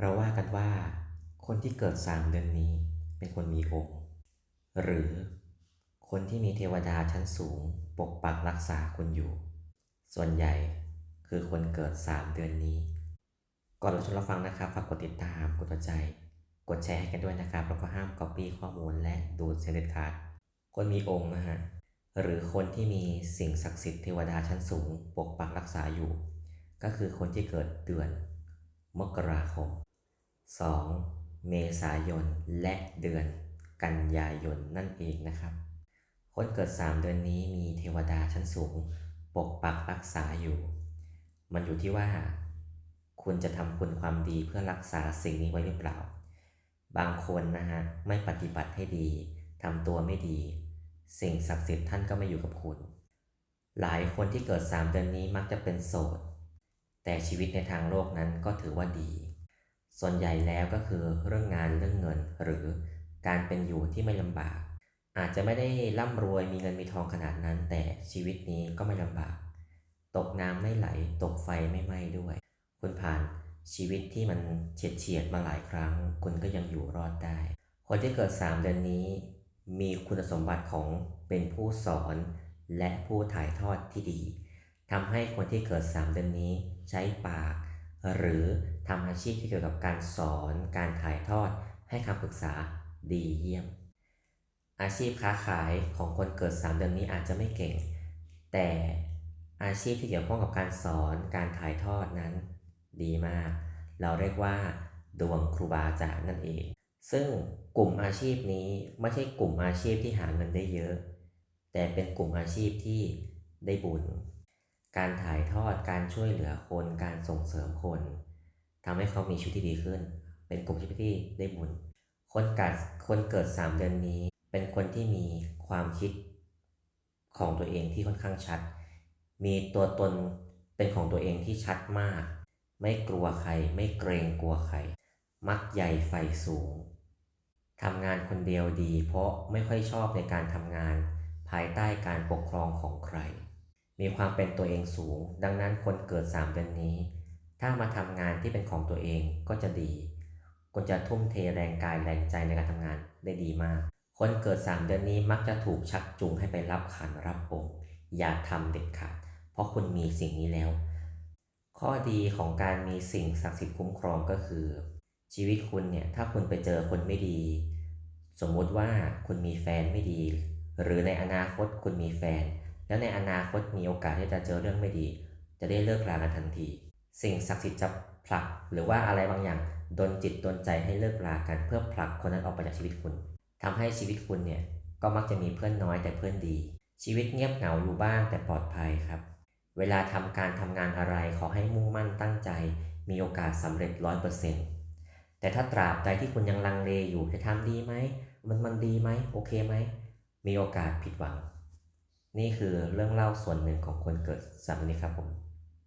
เราว่ากันว่า คนที่เกิดสามเดือนนี้เป็นคนมีองค์ หรือคนที่มีเทวดาชั้นสูงปกปักรักษาคุณอยู่ ส่วนใหญ่คือคนเกิดสามเดือนนี้ ก่อนเราชมรับฟังนะครับฝากกดติดตามกดใจ กดแชร์ให้กันด้วยนะครับ แล้วก็ห้าม Copy ข้อมูลและดูดเสียเด็ดขาดคนมีองค์นะฮะหรือคนที่มีสิ่งศักดิ์สิทธิ์เทวดาชั้นสูง ปกปักรักษาอยู่ ก็คือคนที่เกิดเดือนมกราคม 2. เมษายนและเดือนกันยายนนั่นเองนะครับ คนเกิด 3 เดือนนี้มีเทวดาชั้นสูง ปกปักรักษาอยู่ มันอยู่ที่ว่า คุณจะทำคุณความดีเพื่อรักษาสิ่งนี้ไว้หรือเปล่า บางคนนะฮะไม่ปฏิบัติให้ดีทำตัวไม่ดี สิ่งศักดิ์สิทธิ์ท่านก็ไม่อยู่กับคุณ หลายคนที่เกิด 3 เดือนนี้มักจะเป็นโสด แต่ชีวิตในทางโลกนั้นก็ถือว่าดี ส่วนใหญ่แล้วก็คือเรื่องงานเรื่องเงิน หรือการเป็นอยู่ที่ไม่ลำบาก อาจจะไม่ได้ร่ำรวยมีเงินมีทองขนาดนั้น แต่ชีวิตนี้ก็ไม่ลำบาก ตกน้ำไม่ไหล ตกไฟไม่ไหม้ด้วย คุณผ่านชีวิตที่มันเฉียดเฉียดมาหลายครั้ง คุณก็ยังอยู่รอดได้ คนที่เกิด 3 เดือนนี้ มีคุณสมบัติของเป็นผู้สอน และผู้ถ่ายทอดที่ดีทำให้คนที่เกิด 3 เดือนนี้ใช้ปาก หรือทำอาชีพที่เกี่ยวกับการสอนการถ่ายทอดให้คำปรึกษาดีเยี่ยม อาชีพค้าขายของคนเกิด 3 เดือนนี้อาจจะไม่เก่ง แต่อาชีพที่เกี่ยวข้องกับการสอนการถ่ายทอดนั้น ดีมาก เราเรียกว่า ดวงครูบาอาจารย์นั่นเอง ซึ่งกลุ่มอาชีพนี้ไม่ใช่กลุ่มอาชีพที่หาเงินได้เยอะ แต่เป็นกลุ่มอาชีพที่ได้บุญ การถ่ายทอดการช่วยเหลือคนการส่งเสริมคนทำให้เขามีชีวิตที่ดีขึ้น เป็นกลุ่มชีวิตที่ได้บุญคนเกิดคนเกิด 3 เดือนนี้ เป็นคนที่มีความคิดของตัวเองที่ค่อนข้างชัด มีตัวตนเป็นของตัวเองที่ชัดมาก ไม่กลัวใคร ไม่เกรงกลัวใคร มักใหญ่ไฟสูงทำงานคนเดียวดี เพราะไม่ค่อยชอบในการทำงาน ภายใต้การปกครองของใคร มีความเป็นตัวเองสูง ดังนั้นคนเกิด 3 เดือนนี้ ถ้ามาทำงานที่เป็นของตัวเองก็จะดีคุณจะทุ่มเทแรงกายแรงใจในการทำงานได้ดีมาก คนเกิด 3 เดือนนี้มักจะถูกชักจูงให้ไปรับขันรับองค์อย่าทำเด็ดขาด เพราะคุณมีสิ่งนี้แล้ว ข้อดีของการมีสิ่งศักดิ์สิทธิ์คุ้มครองก็คือ ชีวิตคุณเนี่ยถ้าคุณไปเจอคนไม่ดี สมมุติว่าคุณมีแฟนไม่ดี หรือในอนาคตคุณมีแฟน แล้วในอนาคตมีโอกาสที่จะเจอเรื่องไม่ดี จะได้เลิกรากันทันที สิ่งศักดิ์สิทธิ์จะผลักหรือว่าอะไรบางอย่างดนจิตดนใจให้เลิกรากันเพื่อผลักคนนั้นออกไปจากชีวิตคุณทำให้ชีวิตคุณเนี่ยก็มักจะมีเพื่อนน้อยแต่เพื่อนดี ชีวิตเงียบเหงาอยู่บ้างแต่ปลอดภัยครับ เวลาทำการทำงานอะไรขอให้มุ่งมั่นตั้งใจ มีโอกาสสำเร็จร้อยเปอร์เซ็นต์แต่ถ้าตราบใดที่คุณยังลังเลอยู่จะทำดีไหมมันมันดีไหมโอเคไหมมีโอกาสผิดหวัง นี่คือเรื่องเล่าส่วนหนึ่งของคนเกิดสามนี้ครับผม